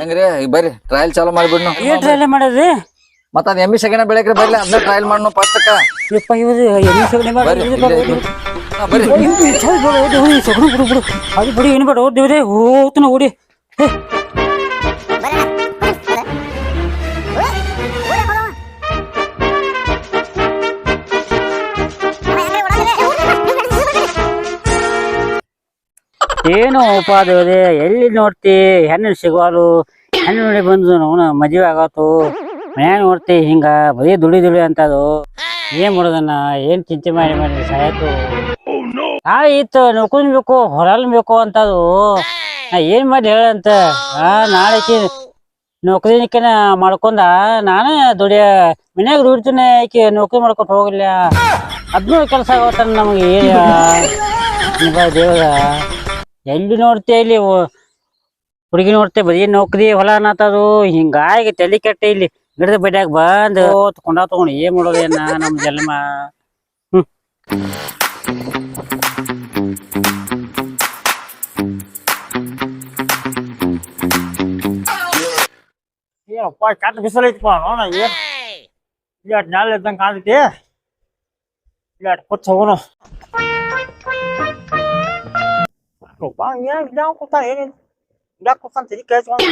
ಹೆಂಗ್ರಿ? ಈಗ ಬರ್ರಿ ಟ್ರಯಲ್ ಚಾಲೂ ಮಾಡ್ಬಿಡ್ನು ಏನ್ ಟ್ರೈಲ್ ಮಾಡೋದು ಮತ್ತ ಅದ್ ಎಮ್ಮಿ ಸೆಕೆಂಡ್ ಬೆಳಕ್ರಿ ಬರ್ಲಿ ಅದನ್ನ ಟ್ರಯಲ್ ಮಾಡ್ನು ಫಸ್ಟ್ ಯಪ್ಪ ಇವ್ರು ಸಗಣಿ ಬರ್ರಿ ಮಾಡಿ ಇಲ್ಲೇ ಇರ್ಲಿ. ಹಾ, ಬರ್ರಿ. ಸಗಣಿ ಬಿಡು ಬಿಡು. ಅದು ಬಿಡಿ ಏನು ಬೇಡ ಓ ದೇವ್ರೆ ಹೋಗ್ತಾನ ಓಡಿ. ಹೇ, ಏನು ಉಪ ದೇವ್ರೆ ಎಲ್ಲಿ ನೋಡ್ತಿ ಹೆಣ್ಣು ಸಿಗುವಲು ಹೆಣ್ಣು ನೋಡಿ ಬಂದು ಅವನ ಮದ್ವೆ ಆಗತ್ತು. ಮನ್ಯಾಗ ನೋಡ್ತಿ ಹಿಂಗ ಬರೀ ದುಡಿ ದುಡಿ ಅಂತದು. ಏನ್ ಮಾಡೋದನ್ನ, ಏನ್ ಚಿಂತೆ ಮಾಡಿ ಮಾಡಿ ಸಾಯ್ತು. ಆ ಇತ್ತು ನೋಕೊಂಡ್ಬೇಕು ಬೇಕು, ಹೊರಲ್ ಬೇಕು ಅಂತದು. ನಾ ಏನ್ ಮಾಡಿ ಹೇಳಂತ ಆ ನಾಳೆಕಿ ನೌಕರಿನಿಕೆನ ಮಾಡ್ಕೊಂಡ ನಾನೇ ದುಡಿಯ ಮನ್ಯಾಗ ದುಡಿತೀನಿ ಆಕೆ ನೌಕರಿ ಮಾಡ್ಕೊಂಡು ಹೋಗಿಲ್ಲ. ಅದ್ನೂ ಕೆಲಸ ಆಗತ್ತ ನಮಗೆ ಏನ ದೇವರ. ಎಲ್ಲಿ ನೋಡ್ತಿ ಇಲ್ಲಿ ಹುಡುಗಿ ನೋಡ್ತೆ ಬರೀ ನೌಕರಿ ಹೊಲ ಅನ್ನತ್ತದು ಹಿಂಗಾಗಿ ತಲೆ ಕೆಟ್ಟ ಇಲ್ಲಿ. ಗಿಡದ ಬಡ್ಯಾಗ ಬಂದು ಕೊಂಡ ತಗೊಂಡು ಏನ್ ಮಾಡೋದೇನ ನಮ್ ಜನ್ಮ. ಹ್ಮ್. ಏನಪ್ಪ ಕೆಟ್ಟ ಬಿಸಿಲು ಐತಪ್ಪ ನೋಡ ಏನ್ ಇಲ್ಲಿ ಅಟ್ ನಾಳೆ ಇದ್ದಂಗೆ ಕಾಣ್ತೈತಿ. ಇಲ್ಲಿ ಅಟ್ ಕೊಚ್ಚ ಹೋಗೋಣ ಏನ್ ಕೂತ ಏನಿಲ್ಲ. ಇದ್ದಾಗ ಕೂತಾನ ತಲೆ ಕೇಳ್ಸ್ಕೊಂಡು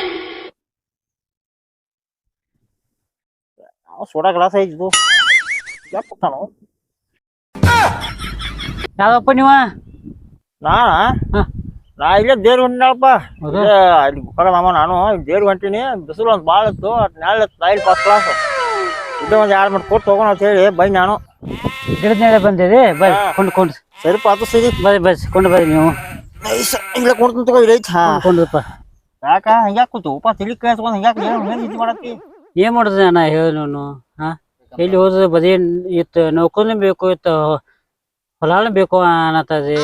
ಸೋಡಾ ಗ್ಲಾಸ್ ಐದು ಯಾಕೆ ಕೂತಾನು ಯಾವಪ್ಪ ನೀವ ನಾನ. ನಾ ಇಲ್ಲೇ ದೇವ್ರ ಹೊಂಟಿನಪ್ಪ ಹೌದಾ? ಅಲ್ಲಿ ಬುಕ್ಕಡ ಮಾಮ ನಾನು. ದೇವ್ರ ಹೊಂಟಿನಿ. ಬಿಸಿಲು ಒಂದು ಭಾಳ ಇತ್ತು. ನಾಳೆ ರೈಲ್ ಫಸ್ಟ್ ಕ್ಲಾಸ್ ಇದು ಒಂದು ಎರಡು ಮಾಡಿ ಕೊಟ್ಟು ಹೋಗೋಣ ಅಂತ ಹೇಳಿ ಬೈ ನಾನು. ಗಿಡದ ಮೇಲೆ ಬಂದಿದೆ. ಬೈ. ಕೊಂಡು ಕೊಂಡು. ಸರಿ ಅದು ಸರಿ. ಬೈ ಬಸ್ ಕೊಂಡು ಬರ್ರಿ ನೀವು. ನೈಸ್ ಇಲ್ಲ ಕೊಡ್ತೀನಿ ತಗೋ ಇಲ್ಲಿ ಹಾ ಕೊಂಡ್ರಪ್ಪ. ಯಾಕ? ಹಂಗ್ಯಾಕ್ ಕೂತು? ಉಪ ತಲಿ ಕೇಳಿಸ್ಕೊಂಡು ಹಂಗ್ಯಾಕ್ ಏನು ಏನು ಇದು ಮಾಡತ್ತಿ ಏನ್ ಮಾಡುದ ಅಣ್ಣ ಹೇಳಿ ನಾನು ಹಾ? ಎಲ್ಲಿ ಹೋದ್ರೆ ಬದೇ ಇತ್ತು ನೌಕರಿ ಬೇಕು ಇತ್ತು ಹೊಲಾನು ಬೇಕು ಅನ್ನತ್ತದೆ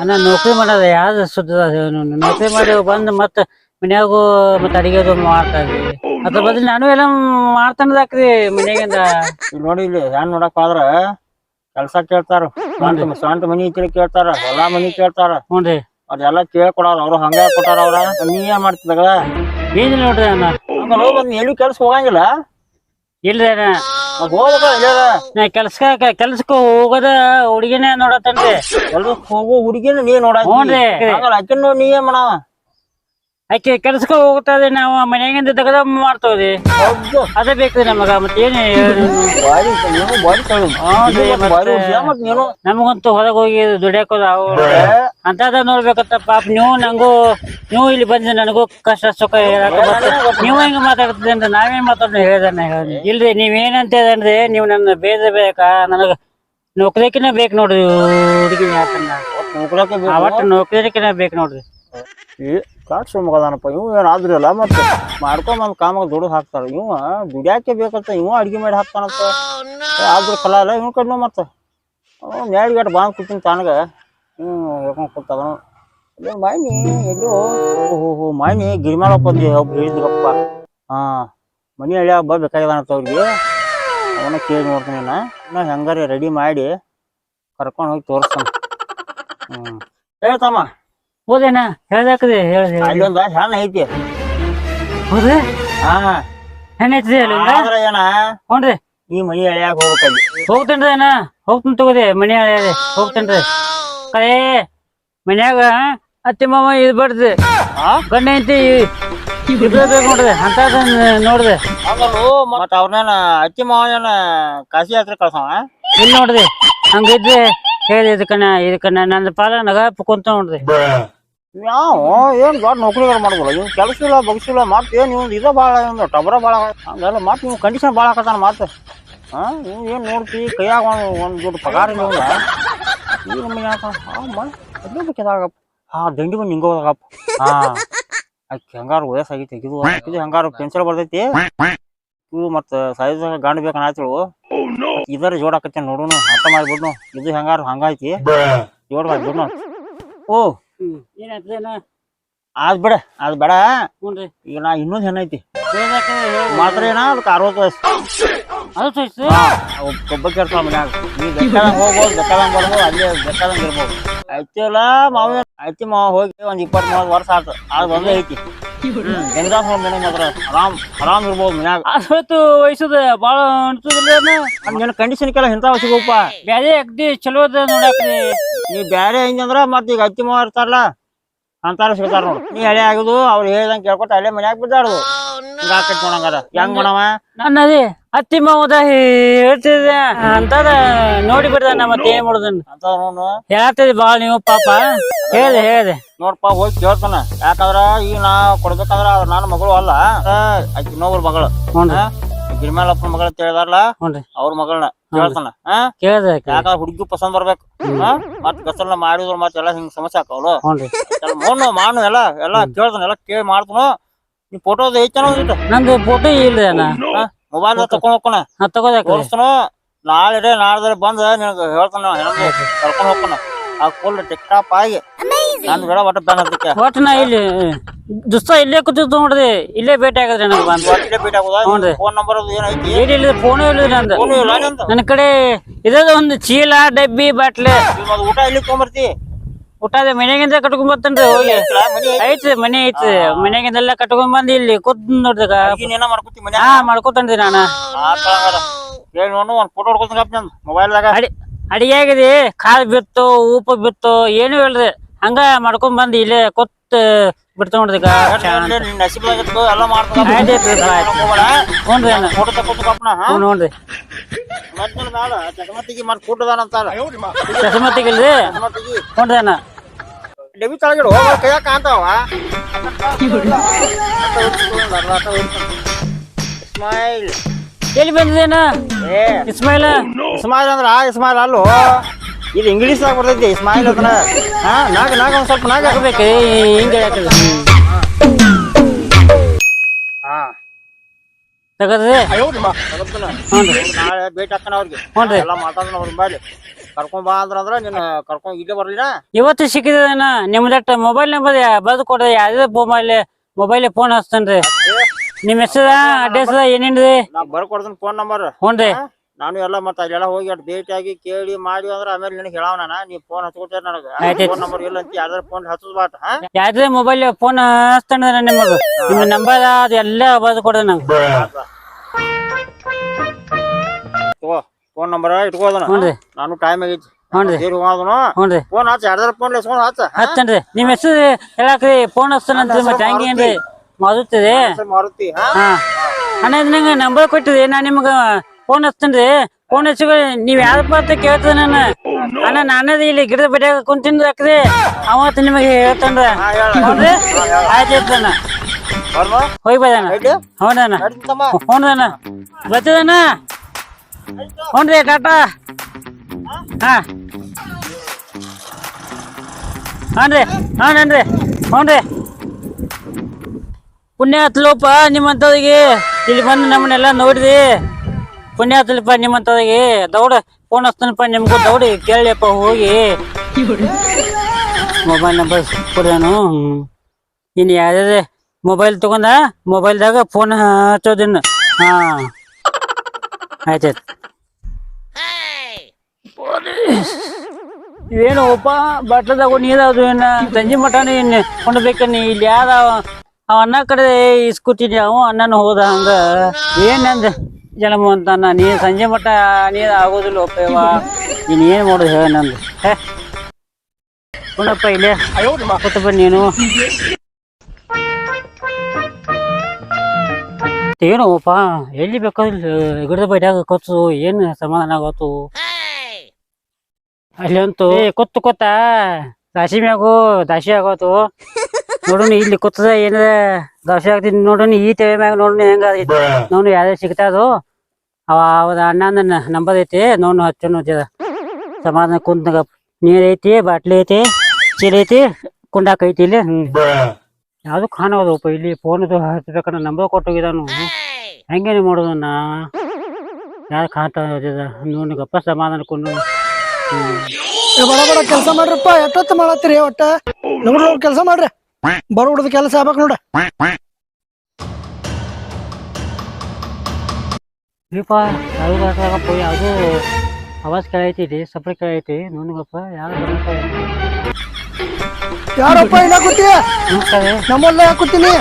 ಅಣ್ಣ ನೌಕರಿ ಮಾಡದ ಯಾವ್ದು ಸುದ್ದ ಹೇಳಿ ನೌಕರಿ ಮಾಡಿ ಬಂದ್ ಮತ್ತೆ ಮನ್ಯಾಗು ಮತ್ತೆ ಅಡಿಗೆದು ಮಾಡ್ತಾರಿ ಅದ್ರ ಬದಲು ನಾನು ಎಲ್ಲ ಮಾಡ್ತಾನದಾಕ್ರಿ ಮನ್ಯಾಗಿಂದ? ನೋಡಿ ಇಲ್ಲಿ ಹೆಣ್ ನೋಡಕ್ ಹೋದ್ರ ಕೆಲ್ಸ ಕೇಳ್ತಾರ. ಸ್ವಂತ ಮನಿ ಐತಿ ಕೇಳ್ತಾರ ಹೊಲ ಮನಿ ಕೇಳ್ತಾರ. ಹ್ಞೂನ್ರಿ ಅದೆಲ್ಲ ಕೇಳ್ಕೊಡಾರ ಅವ್ರು ಹಂಗ ಕೊಟ್ಟಾರ ಅವ್ರ. ನೀ ಏನ್ ಮಾಡ್ತಿದಾಗ ನೋಡ್ರಿ ಅಣ್ಣ. ಹಂಗ ಹೋಗ್ ಎಲ್ಲಿ ಕೆಲ್ಸ ಹೋಗಂಗಿಲ್ಲ? ಇಲ್ರಿ ಅಣ್ಣ. ಹೋಗ್ಬೇಕ ಇಲ್ಲೇದ ನಾ ಕೆಲ್ಸಕ್ಕ ಕೆಲ್ಸಕ್ಕೆ ಹೋಗೋದ ಹುಡುಗಿನೇ ನೋಡತ್ತನ್ರಿ. ಎಲ್ರು ಹೋಗೋ ಹುಡುಗಿನ ನೀ ನೋಡ ಹ್ಞೂನ್ರಿ. ಅಕ್ಕಿನ ನೀ ಏನ್ ಮಾಡವ ಆಕೆ ಕೆಲ್ಸಕ್ಕೆ ಹೋಗ್ತದೆ ನಾವು ಮನ್ಯಾಗಿಂದ ತೆಗೆದ ಮಾಡ್ತೇವ್ರಿ ಅದೇ ಬೇಕ್ರಿ ನಮಗ ಮತ್ತೆ ಏನು ಹೇಳಿ? ನೀವು? ಬಾರಿ ನೀನು ಬಾರಿ ತಗೊಳ್ಳಿ. ಹೌದ್ರಿ, ಇದು ಮತ್ತೆ ಬಾರಿ ಮತ್ತೆ- ಹುಷಾರ್ ಮತ್ತ್ ನೀನು. ನಮಗಂತೂ ಹೊರಗೆ ಹೋಗಿ ದುಡಿಯಾಕೋದು ಅಂತ ಅಂತದ ನೋಡ್ಬೇಕಂತ ಪಾಪ ನೀವು ನಂಗೂ ನೀವು ಇಲ್ಲಿ ಬಂದು ನನಗೂ ಕಷ್ಟ ಸುಖ ಹೇಳಕ ನೀವ್ ಹೆಂಗ ಮಾತಾಡ್ತಿದ್ರಿ ಅಂತ ನಾವೇನ್ ಮಾತಾಡೋಣ ಹೇಳ್ದಾನೆ ಹೇಳಿ. ಇಲ್ರಿ ನೀವೇನಂತ ಅಂದ್ರೆ ನೀವು ನನ್ನ ಬೇದ ಬೇಕಾ? ನನಗ ನೌಕರಿಕಿನ ಬೇಕು ನೋಡ್ರಿ ಹುಡುಗಿ. ಅವತ್ತು ನೌಕರಿಕಿನ ಬೇಕು? ನೋಡ್ರಿ. ಕಾಟ್ ಸುಮ್ಮಗದಾನಪ್ಪ ಇವು ಏನು ಆದ್ರಿಲ್ಲ ಮತ್ತೆ? ಮಾಡ್ಕೊಂಬಂದು ಕಾಮಾಗ ದುಡ್ಡು ಹಾಕ್ತಾರ. ಇವ ದುಡ್ಯಾಕೆ ಬೇಕಂತ ಇವ ಅಡ್ಗೆ ಮಾಡಿ ಹಾಕ್ತಾನಂತ. ಆದ್ರೂ ಫಲ ಕಲ ಅಲ್ಲ ಇವ್ ಕಡ್ನು ಮತ್ತ. ಮ್ಯಾಡ್ಗಟ್ ಬಾಂಗ್ ಕೂತೀನಿ ತಾನಗ. ಹ್ಮ್ ಹೇಳ್ಕೊಂಡ್ ಕೂತದ ಅದೇ ಮಾಯ್ನಿ ಎಲ್ಲೋ ಓಹೋ ಹೋ ಮಾಯ್ನಿ ಗಿರಿಮಾಳಪ್ಪ ಒಬ್ಬ ಹೇಳಿದ್ರಪ್ಪ. ಹಾ ಮನೆ ಹಳ್ಳಿ ಹಬ್ಬ ಬೇಕಾಗಿದಾನಂತ ಅವ್ರಿಗೆ. ಅವನ ಕೇಳಿ ನೋಡ್ತೀನಿ ನಾ ನಾ ಹೆಂಗಾರ ರೆಡಿ ಮಾಡಿ ಕರ್ಕೊಂಡು ಹೋಗಿ ತೋರಿಸ್ತಾನೆ. ಹ್ಞೂ ಹೇಳ್ತಮ್ಮ ಹೋದೇನಾ ಹೇಳ್ದಾಕ್ರಿ ಹೇಳಿ ಹೇಳಿ ಅಲ್ಲೊಂದ ಹೆಣ್ಣ ಐತಿ. ಹೌದ್ರಿ ಹಾ. ಹೆಣ್ಣೈತ್ರಿ ಅಲ್ಲಿಂದ ಆದ್ರ ಏನ? ಹ್ಞೂನ್ರಿ ಈ ಮನಿ ಎಳ್ಯಾಗ ಹೋಗ್ಬೇಕಲ್ಲಿ. ಹೋಗ್ತೇನ್ರಿ ಅಣ್ಣ ಹೋಗ್ತೀನಿ ತಗೋರಿ ಮನೆ ಹಳ್ಯಾರಿ ಹೋಗ್ತೇನ್ರಿ. ಕರೆ ಮನ್ಯಾಗ ಅತ್ತಿ ಮಾಮ ಇದು ಬಡ್ದು. ಆ? ಗಂಡ ಐತಿ ಇರ್ಬೇಕು ನೋಡ್ರಿ ಅಂತ ನೋಡ್ರಿ ಆಗಲ್ಲು ಮತ್ತ ಅವ್ರನೇನ ಅತ್ತಿ ಮಾವನ ಕಾಶಿ ಯಾತ್ರೆ ಕಳ್ಸವ? ಇಲ್ಲಿ ನೋಡ್ರಿ ಹಂಗಿದ್ರೆ ಹೇಳಿ ಇದಕ್ಕನ ಇದಕ್ಕನ ನನ್ನ ಪಾಲ ನಗ ಕುಂತ ನೋಡ್ರಿ ಯಾವ? ಏನ್ ದೊಡ್ಡ ನೌಕರಿ ಮಾಡ್ಬೋದು? ಇವ್ ಕೆಲಸ ಇಲ್ಲ ಬಗ್ಸಿಲ್ಲ ಮತ್ತೆ ಏನ್ ಇವ್ ಇದ ಬಾಳ ಇವ್ನ್ದು ಟಬರ ಬಾಳ ಹಂಗಲ್ಲ ಮತ್ ನೀವು ಕಂಡೀಷನ್ ಬಾಳ ಹಾಕತಾನ ಮತ್ತೆ. ಹಾ ಇವ್ ಏನ್ ನೋಡ್ತಿ ಕೈಯಾಗ ಒಂದ್ ದೊಡ್ಡ ದುಡ್ಡು ಪಗಾರ ಇಲ್ಲ ನಮ್ಗೆ ಯಾಕ ಅದೇ ಬೇಕಿದಾಗಪ್ಪ ಹಾ ದಂಡಿ ಬಂದು ನಿಂಗೋದಾಗಪ್ಪ. ಹಾ ಆಕಿ ಹೆಂಗಾರು ವಯಸ್ಸಾಗೈತಿ ಇದು ಇದು ಹೆಂಗಾರು ಪೆನ್ಸಿಲ್ ಬರ್ತೈತಿ. ಇವು ಮತ್ತೆ ಸೈಜ್ ಗಂಡ ಬೇಕನ್ನಾತಿಳು ಇದರ ಜೋಡ್ ನೋಡೋನು ಹತ್ತ ಅರ್ಥ ಮಾಡ್ಬಿಡ್ನು. ಇದು ಹೆಂಗಾರು ಹಂಗೈತಿ ಜೋಡ್ ಮಾಡ್ಬಿಡ್ನು ಓ ಏನಾಯ್ತದೇನ? ಅದ್ ಬಿಡ ಅದ್ ಬೇಡ. ಈಗ ನಾ ಇನ್ನೊಂದ್ ಹೆಣ್ಣೈತಿ. ಮಾತ್ರ ಏನ ಅದಕ್ಕೆ ಅರವತ್ತು ವಯಸ್ಸು. ಅದು ಸೋಯ್ತು ಒಬ್ಬ ಕೆಲಸ ಮನ್ಯಾಗ ನೀ ಬೇಕಾದಂಗ ಹೋಗ್ಬೋದು ಬೇಕಾದಂಗ ಬರ್ಬೋದು ಅಲ್ಲಿ ಬೇಕಾದಂಗ ಇರ್ಬೋದು. ಐತಿಲ್ಲ ಮಾವ ಐತಿ ಮಾವ ಹೋಗಿ ಒಂದ್ ಇಪ್ಪತ್ ಮೂವತ್ತು ವರ್ಷ ಆತು. ಅದು ಒಂದೇ ಐತಿ. ಗಂಗಾಸ್ ಮನೆ ಮಾತ್ರ. ಆರಾಮ್ ಆರಾಮ್ ಇರ್ಬೋದು ಮನ್ಯಾಗ. ಅಷ್ಟು ವಯಸ್ಸದ ಬಾಳ ಅನ್ಸುದಿಲ್ಲ ನಿನ್ನ ಕಂಡೀಷನ್ ಕೆಲ ಇಂಥ ಸಿಗೋಪ್ಪ ಬ್ಯಾರೆ ಅಗ್ದಿ ಚಲೋ ಅದ ನೋಡಾಕ್ರಿ ನೀ. ಬ್ಯಾರೆ ಹೆಂಗಂದ್ರ ಮತ್ ಈಗ ಅತ್ತಿ ಮಾವ ಇರ್ತಾರಲ್ಲ ಅಂತಾರ ಸಿಗ್ತಾರ ನೋಡಿ. ನೀ ಹಳೆ ಆಗುದು ಅವ್ರು ಹೇಳ್ದಂಗ ಕೇಳ್ಕೊತ ಅಲ್ಲೇ ಮನ್ಯಾಗ ಬಿದ್ದಾಡುದು. ಹಿಂಗ ಆಕೈತಿ ನೋಡಂಗಾರ ಹೆಂಗ್ ಮಾಡವ? ನನ್ನ ಅದೇ ಅತ್ತಿ ಮಾವದ ಹೇಳ್ತಿದ್ದೆ. ಅಂತದ ನೋಡಿ ಬಿಡ್ದಾನ ಮತ್ತೆ ಏನ್ ಮಾಡುದನ್. ಅಂತ ನೋಡು ಹೇಳತ್ತಿದ್ ಬಾಳ ನೀವು ಪಾಪ. ಹೇಳ್ದೆ ಹೇಳಿ. ನೋಡ್ಪ ಹೋಗಿ ಕೇಳ್ತಾನ. ಯಾಕಂದ್ರ ಈಗ ನಾ ಕೊಡ್ಬೇಕಂದ್ರ ಅವ್ರ ನನ್ನ ಮಗಳು ಅಲ್ಲ. ಆಕಿ ಇನ್ನೊಬ್ರ ಮಗಳು. ಹ್ಞೂನ್ರಿ. ಗಿರಿಮೇಲಪ್ಪನ ಮಗಳ ತಿಳಿದಾರಲ್ಲ ಅವ್ರ ಮಗಳನ್ನ ಕೇಳ್ತಾನ. ಕೇಳ್ದೆ ಯಾಕಂದ್ರ ಹುಡುಗಿ ಪಸಂದ್ ಬರ್ಬೇಕು. ಮತ್ ಗಸಲ್ನ ಮಾಡಿದ್ರ ಮತ್ತೆಲ್ಲ ಎಲ್ಲಾ ಹಿಂಗ್ ಸಮಸ್ಯೆ ಹ್ಞೂನ್ರಿ. ಮೋನು ಮಾನು ಎಲ್ಲ ಎಲ್ಲಾ ಕೇಳ್ತಾನ ಎಲ್ಲಾ ಕೇಳಿ ಮಾಡ್ತಾನು. ನೀ ಫೋಟೋ ಐತನ ನಂದು ಫೋಟೋ ಇಲ್ಲ ಮೊಬೈಲ್ ತಕೊಂಡ್ ಹೋಗ್ತಾನ ನಾ ತಗೋದಾಕ್ರಿ ತೋರಿಸ್ತಾನು? ನಾಳೆ ನಾಳೆ ಬಂದ ನಿನಗ ಹೇಳ್ತಾನ ಕರ್ಕೊಂಡ್ ಹೋಗ್ತಾನ ಆ ಫುಲ್ ಟಿಕ್ ಟಾಪ್ ಆಗಿ ನಂದು ಬೇಡ ಒಟ್ಟ ಬ್ಯಾನ್ ಅದಕ್ಕೆ ಒಟ್ ನಾ ಇಲ್ಲಿ ದುಸ್ತ ಇಲ್ಲೇ ಕೂತಿದ್ದು ನೋಡ್ರಿ. ಇಲ್ಲೇ ಭೇಟಿ ಆಗದ್ರಿ ನನಗೆ ಬಂದು. ಇಲ್ಲೇ ಭೇಟಿ ಆಗುದಾ? ಫೋನ್ ನಂಬರ್ ಅದು ಏನೈತಿ? ಏನ್ ಇಲ್ಲ ಫೋನು ಇಲ್ಲ ನಂದು. ಫೋನು ಇಲ್ಲ ನನ್ನ ಕಡೆ ಇದ ಒಂದು ಚೀಲ ಡಬ್ಬಿ ಬಾಟ್ಲೆ. ಊಟ ಇಲ್ಲಿ ತೊಗೊಂಬರ್ತಿ ಊಟದ ಮನೆಗಿಂದ ಕಟ್ಕೊಂಡ್ ಬರ್ತೇನ್ರಿ ಹೋಗಿ. ಐತ್ರಿ ಮನೆ ಐತ್ರಿ. ಮನೆಗಿಂದೆಲ್ಲ ಕಟ್ಕೊಂಡ್ ಬಂದ್ ಇಲ್ಲಿ ಕೂತ್ ನೋಡ್ದಾಗ ಹಾ ಮಾಡ್ಕೊತನ್ರಿ ನಾನು. ಒಂದ್ ಫೋಟೋ ಹೊಡ್ಕೊತೀನಿ ಮೊಬೈಲ್ದಾಗ ಅಡಿ ಅಡಿಗೆ ಆಗಿದೆ. ಕಾಲ್ ಬಿತ್ತು ಉಪ್ಪು ಬಿತ್ತು ಏನು ಹೇಳ್ರಿ ಹಂಗ ಮಾಡ್ಕೊಂಡ್ ಬಂದ್ ಇಲ್ಲೇ ಕೊತ್ ಬಿಡ್ತ ನೋಡ್ರಿ ನೋಡ್ರಿ ಚಸ್ಮತ್ತಿಗಿಲ್ರಿ ಚಕಮತ್ತಿಗೆ ಹ್ಞೂನ್ರಿ ಅಣ್ಣ. ಡೆಬಿ ತಳಗಿಡು ಹೋಗ ಕೈಯಾಗ ಕಾಣ್ತಾವ ಸ್ಮೈಲ್ ಎಲ್ಲಿ ಬಂದಿದೇನ ಏ ಇಸ್ಮೈಲ್ ಇಸ್ಮಾಯಿಲ್ ಅಂದ್ರ ಇಸ್ಮಾಯಿಲ್ ಅಲ್ಲೋ. ಇದು ಇಂಗ್ಲೀಷ್ ಆಗಿ ಬರ್ತೈತಿ ಇಸ್ಮಾಯಿಲ್ ಅದನ್ನ. ಹಾ ನಾಗ ನಾಗ ಒಂದ್ ಸ್ವಲ್ಪ ನಾಗ ಹಾಕ್ಬೇಕು. ಹಿಂಗೆ ಹಾ. ತಗದ್ರಿ. ನಾಳೆ ಭೇಟಿ ಹಾಕ್ತಾನ ಅವ್ರಿಗೆ. ಎಲ್ಲ ಮಾತಾಡೋಣ ಅವ್ರ ಮೇಲೆ ಕರ್ಕೊಂಡ್ ಬಾ ಅಂದ್ರ ನಿನ್ನ ಕರ್ಕೊಂಡ್ ಇಲ್ಲೇ ಬರ್ಲಿನ ಇವತ್ತು ಸಿಕ್ಕಿದೇನ ನಿಮ್ದಟ್ಟ ಮೊಬೈಲ್ ನಂಬರ್ ಬರ್ದು ಕೊಡ್ರಿ ಯಾವ್ದೇ ಮೊಬೈಲ್ ಮೊಬೈಲ್ ಫೋನ್ ಹಚ್ತೇನ್ರಿ. ನಿಮ್ ಹೆಸರ ಅಡ್ರೆಸ್ ಏನೇನ್ರಿ? ನಾ ಬರ್ಕೊಡ್ತೀನಿ ಫೋನ್ ನಂಬರ್ ಹ್ಞೂನ್ರಿ ನಾನು ಎಲ್ಲ ಮತ್ತೆ ಅಲ್ಲೆಲ್ಲ ಹೋಗಿ ಅಟ್ ಭೇಟಿಯಾಗಿ ಕೇಳಿ ಮಾಡಿ ಅಂದ್ರ ಆಮೇಲೆ ನಿನಗೆ ಹೇಳಾವ ನಾನು. ನೀ ಫೋನ್ ಹಚ್ಕೊಡ್ತೇನೆ ನನಗೆ. ಫೋನ್ ನಂಬರ್ ಇಲ್ಲ ಅಂತ ಯಾವ್ದಾರ ಫೋನ್ ಹಚ್ಚದ್ ಬಾಟ ಹಾ ಮೊಬೈಲ್ ಫೋನ್ ಹಚ್ತಾನೆ ನಿಮಗ. ನಿಮ್ ನಂಬರ್ ಅದೆಲ್ಲ ಬದ್ ಕೊಡ್ರಿ ನಂಗೆ. ತಗೋ. ಫೋನ್ ನಂಬರ್ ಇಟ್ಕೋದನ ಹ್ಞೂನ್ರಿ ನಾನು ಟೈಮ್ ಆಗೈತಿ. ಹ್ಞೂನ್ರಿ ಸೇರಿ ಹೋಗೋದನು ಹ್ಞೂನ್ರಿ ಫೋನ್ ಹಚ್ಚ. ಯಾರ್ದಾರ ಫೋನ್ ಇಸ್ಕೊಂಡು ಹಚ್ಚ. ಹಚ್ಚನ್ರಿ. ನಿಮ್ ಹೆಸರು ಹೇಳಾಕ್ರಿ ಫೋನ್ ಮತ್ತೆ ಮಾರುತಿ ಹಾ? ಅಣ್ಣ ಇದು ನಂಗೆ ನಂಬರ್ ಕೊಟ್ಟಿರಿ ನಾ ನಿಮ್ಗ ಫೋನ್ ಹಚ್ತೇನ್ರಿ ಫೋನ್ ಹಚ್ಚಿ ನೀವ್ ಯಾರಪ್ಪ ಅಂತ ಕೇಳ್ತದ ನಾನು ಅಣ್ಣ ನಾನದ ಇಲ್ಲಿ ಗಿಡದ ಬಡಿಯಾಗ ಕುಂತಿಂದ ಹಾಕ್ರಿ. ಅವತ್ತು ನಿಮಗೆ ಹೇಳ್ತಾನ್ರ ನೋಡ್ರಿ ಆಯ್ತು ಅಣ್ಣ. ಹೋಗಿ ಬದಣ್ಣ ಹೌದಣ್ಣ ಹೌದಣ್ಣ ನಡೀತಮ್ಮ ಹ್ಞೂನಣ್ಣ ಬರ್ತದಣ್ಣ ಹ್ಞೂನ್ರಿ ಟಾಟಾ ಹಾ ಹಾನ್ರಿ ಹಾನ್ರಿ ಹ್ಞೂನ್ರಿ ಪುಣ್ಯ ಹತ್ಲೋಪ ನಿಮ್ಮಂಥವ್ರಿಗೆ ಇಲ್ಲಿ ಬಂದು ನಮ್ಮನ್ನೆಲ್ಲ ನೋಡಿದಿ ಪುಣ್ಯ ಹತ್ಲಪ್ಪ ನಿಮ್ಮಂಥವ್ರಿಗೆ ದೌಡ ಫೋನ್ ಹಚ್ತಾನಪ್ಪ ನಿಮ್ಗೂ ದೌಡಿ ಕೇಳಿಯಪ್ಪ ಹೋಗಿ ಮೊಬೈಲ್ ನಂಬರ್ ಕೊಡೋನು ಇನ್ನು ಯಾವ್ಯಾವ ಮೊಬೈಲ್ ತಗೊಂಡ ಮೊಬೈಲ್ದಾಗ ಫೋನ್ ಹಚ್ಚೋದಿನ್ನ ಹಾ ಆಯ್ತಾಯ್ತು. ಏನು ಒಪ್ಪ ಬಟ್ಲದಾಗ ನೀರದು ಏನ? ಸಂಜೆ ಮಟನ ಏನ್ ಕೊಂಡ್ಬೇಕನ್ನ ಇಲ್ಲಿ ಯಾರ ಅವ ಅನ್ನ ಕಡೆ ಇಸ್ಕೂತೀನಿ ಅವ ಅಣ್ಣನ ಹೋದ ಹಂಗ. ಏನಂದ ಜನಮ ಅಂತ ನೀ ಸಂಜೆ ಮಟ ನೀರ್ ಆಗೋದಿಲ್ಲ ಒಪ್ಪವ ನೀನ್ ಏನ್ ಮಾಡೋದು ಹೇಳ ನಂದು. ಹೇ. ಕುಣಪ್ಪ ಇಲ್ಲೇ. ಕೊತ್ತಪ್ಪ ನೀನು. ಏನೋಪ್ಪ ಎಲ್ಲಿ ಬೇಕಾದ್ರೆ ಗಿಡದ ಬೈದಾಗ ಕೊತ್ತು ಏನು ಸಮಾಧಾನ ಆಗೋತು? ಅಲ್ಲಂತೂ ಕೊತ್ತು ಕೊತ್ತ? ದಾಸಿ ಮ್ಯಾಗು ದಾಸಿ ಆಗೋತು. ನೋಡೋಣ ಇಲ್ಲಿ ಕೊತ್ತದ ಏನದ? ದಾಸಿ ಆಗ್ತೀನಿ ನೋಡೋಣ ಈ ತೇವೆ ಮ್ಯಾಗ ನೋಡೋಣ ಹೆಂಗ ನೋಡು ಯಾವ್ದು ಸಿಗ್ತಾದು ಅವ ಅವದ ಅಣ್ಣನ ನಂಬದೈತಿ ಐತಿ ನೋಡು ಹಚ್ಚೋನು ಸಮಾಧಾನ ಕುಂತ ನೀರ್ ಐತಿ ಬಾಟ್ಲಿ ಐತಿ ಚೀಲ ಐತಿ ಕುಂಡಾಕ ಐತಿ ಇಲ್ಲಿ. ಹ್ಮ್. ಯಾವ್ದು ಕಾಣೋದಪ್ಪ ಇಲ್ಲಿ ಫೋನ್ ಹಚ್ಬೇಕನ್ನ ನಂಬರ್ ಕೊಟ್ಟೋಗಿದಾನು. ಹೆಂಗೇನೆ ಮಾಡೋದನ್ನ? ಯಾರು ಕಾಣ್ತಾ ನೋಡಿ ಗಪ್ಪ ಸಮಾಧಾನ ಕೊಂಡು. ಬಡ ಬಡ ಕೆಲಸ ಮಾಡ್ರಪ್ಪ. ಎಷ್ಟೊತ್ತು ಮಾಡತ್ತೀರಿ ಒಟ್ಟ? ನೋಡ್ರಿ ಕೆಲಸ ಮಾಡ್ರಿ. ಬರಬಿಡದ ಕೆಲಸ ಆಗ್ಬೇಕು ನೋಡ. ದೀಪ ಯಾವ್ದು ಕೆಳ ಯಾವುದು? ಆವಾಜ್ ಕೇಳೈತಿ ಸಪ್ರೇಟ್ ಕೇಳೈತಿ ನೋಡ್ಗಪ್ಪ ಯಾರು ಯಾರಪ್ಪ ನಮಸ್ಕಾರ ನಮ್ಮಲ್ಲ ಹಾಕುತ್ತೀನಿ